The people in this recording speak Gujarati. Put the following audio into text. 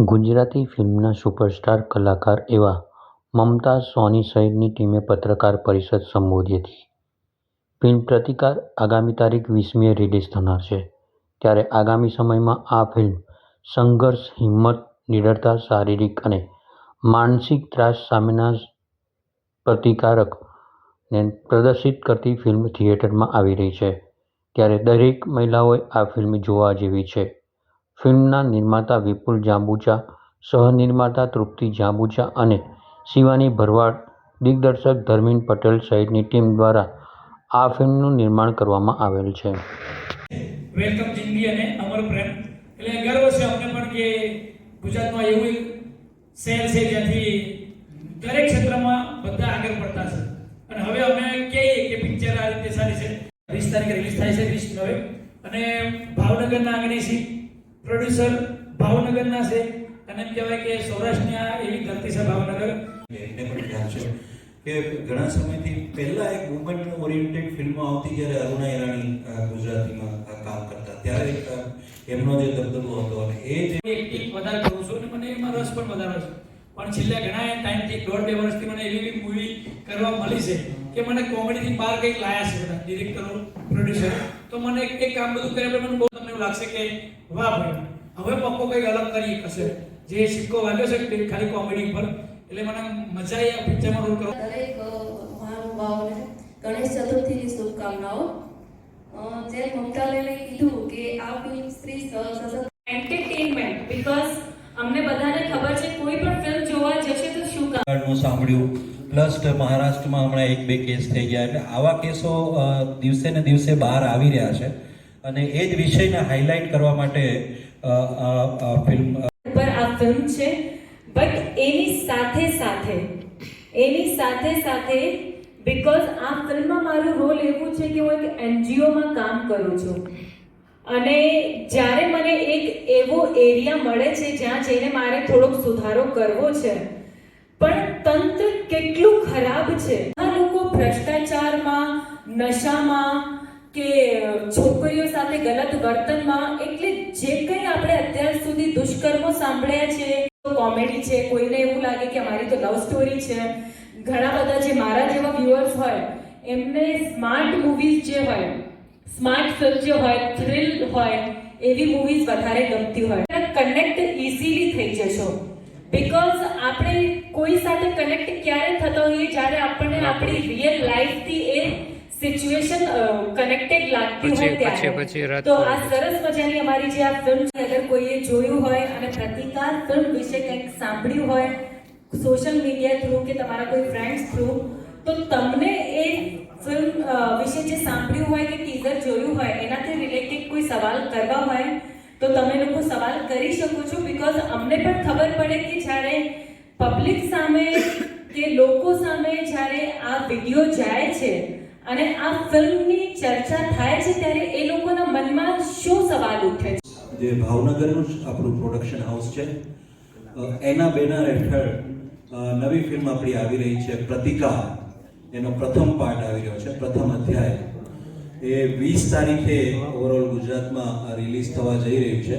ગુજરાતી ફિલ્મના સુપરસ્ટાર કલાકાર એવા મમતાઝ સોની સહિતની ટીમે પત્રકાર પરિષદ સંબોધી હતી. ફિલ્મ પ્રતિકાર આગામી તારીખ વીસમીએ રિલીઝ થનાર છે. ત્યારે આગામી સમયમાં આ ફિલ્મ સંઘર્ષ, હિંમત નિડરતા શારીરિક અને માનસિક ત્રાસ સામેના પ્રતિકારકને પ્રદર્શિત કરતી ફિલ્મ થિયેટરમાં આવી રહી છે. ત્યારે દરેક મહિલાઓએ આ ફિલ્મ જોવા જેવી છે. ફિલ્મના નિર્માતા વિપુલ જાંબુચા, સહનિર્માતા તૃપ્તિ જાંબુચા અને શિવાની ભરવાડ દિગ્દર્શક ધર્મેન્દ્ર પટેલ સહિતની ટીમ દ્વારા આ ફિલ્મનું નિર્માણ કરવામાં આવેલ છે. વેલકમ જિંદગી અને અમર પ્રેમ. એટલે ગર્વ છે અમને પણ કે ગુજરાતમાં એવું શહેર છે જ્યાંથી દરેક ક્ષેત્રમાં બધા આગળ પડતા છે. અને હવે અમે કહીએ કે પિક્ચર આ રીતે સારી છે. વીસ તારીખે રિલીઝ થાય છે, વીસ નવે. અને ભાવનગરના આંગણે છે પ્રોડ્યુસર ભાવનગરના છે. અને એમ કહેવાય કે સૌરાષ્ટ્રની આ એવી ધરતી છે ભાવનગર. એમને પણ ખ્યાલ છે કે ઘણા સમયથી પહેલા એક વુમન ઓરિએન્ટેડ ફિલ્મ આવતી જ્યારે અરુણા ઈરાણી ગુજરાતીમાં કામ કરતા ત્યારે એમનો જે દબદબો હતો અને એ જે એક્ટિંગ વધારે કરું છું અને મને એમાં રસ પણ વધારે છે. પણ છેલ્લા ઘણા ટાઈમથી દોઢ બે વર્ષથી મને એવી એવી મૂવી કરવા મળી છે કે મને કોમેડીથી બહાર કંઈક લાયા છે બધા ડિરેક્ટરો પ્રોડ્યુસર તો મને એક એક કામ બધું કર્યા મને લાગશે કે વાહ ભાઈ હવે પપ્પો કંઈક અલગ કરી કશે જે સિક્કો વાગ્યો છે તે ખાલી કોમેડી પર. એટલે મને મજા આવી આ પિક્ચરમાં રોલ કરવા. દરેક મહાનુભાવોને ગણેશ ચતુર્થીની શુભકામનાઓ. જેમ મમતાબેને કીધું કે આ ફિલ્મ સ્ત્રી સશક્ત એન્ટરટેનમેન્ટ બીકોઝ અમને બધાને ખબર છે કોઈ પણ ફિલ્મ જોવા જશે તો શું કામ? નું સાંભળ્યું. પ્લસ મહારાષ્ટ્રમાં હમણાં એક બે કેસ થઈ ગયા. એટલે આવા કેસો દિવસે ને દિવસે બહાર આવી રહ્યા છે. અને એ જ વિષયને હાઇલાઇટ કરવા માટે ફિલ્મ ઉપર આ ફિલ્મ છે. બટ એની સાથે સાથે, એની સાથે સાથે બીકોઝ આ ફિલ્મમાં મારો રોલ એવું છે કે હું એક એનજીઓમાં કામ કરું છું. અને જ્યારે મને એક એવો એરિયા મળે છે જ્યાં જઈને મારે થોડોક સુધારો કરવો છે. પણ તંત્ર કેટલું ખરાબ છે. આ લોકો ભ્રષ્ટાચારમાં, નશામાં કે છોકરીઓ સાથે ગલત વર્તનમાં એટલે જે કંઈ આપણે અત્યાર સુધી દુષ્કર્મો સાંભળ્યા છે કોમેડી છે, કોઈને એવું લાગે કે અમારી તો લવ સ્ટોરી છે. ઘણા બધા જે મારા જેવા વ્યુઅર્સ હોય, એમને સ્માર્ટ મૂવીઝ જે હોય સ્માર્ટ ફિલ્મ જે હોય થ્રિલ હોય, એવી મૂવીઝ વધારે ગમતી હોય. કનેક્ટ ઇઝીલી થઈ જશો. બિકોઝ આપણે કોઈ સાથે કનેક્ટ ક્યારે થતા હોઈએ, જ્યારે આપણને આપણી રિયલ લાઈફથી એ સિચ્યુએશન કનેક્ટેડ લાગતી હોય ત્યારે. તો આ સરસ મજાની અમારી જે આ ફિલ્મ છે અગર કોઈએ જોયું હોય અને પ્રતિકાર ફિલ્મ વિશે કંઈક સાંભળ્યું હોય સોશિયલ મીડિયા થ્રુ કે તમારા કોઈ ફ્રેન્ડ્સ થ્રુ તો તમને એ ફિલ્મ વિશે જે સાંભળ્યું હોય કે ટીઝર જોયું હોય એનાથી રિલેટેડ કોઈ સવાલ કરવા હોય તો તમે લોકો સવાલ કરી શકો છો બીકોઝ અમને પણ ખબર પડે કે જ્યારે પબ્લિક સામે કે લોકો સામે જ્યારે આ વીડિયો જાય છે અને આ ફિલ્મની ચર્ચા થાય છે ત્યારે એ લોકોના મનમાં શું સવાલ ઉઠે છે? જે ભાવનગરનું જ આપણું પ્રોડક્શન હાઉસ છે. એના બેનર હેઠળ નવી ફિલ્મ આપણી આવી રહી છે પ્રતિકાર એનો પ્રથમ પાર્ટ આવી રહ્યો છે, પ્રથમ અધ્યાય. એ વીસ તારીખે ઓવરઓલ ગુજરાતમાં રિલીઝ થવા જઈ રહ્યું છે.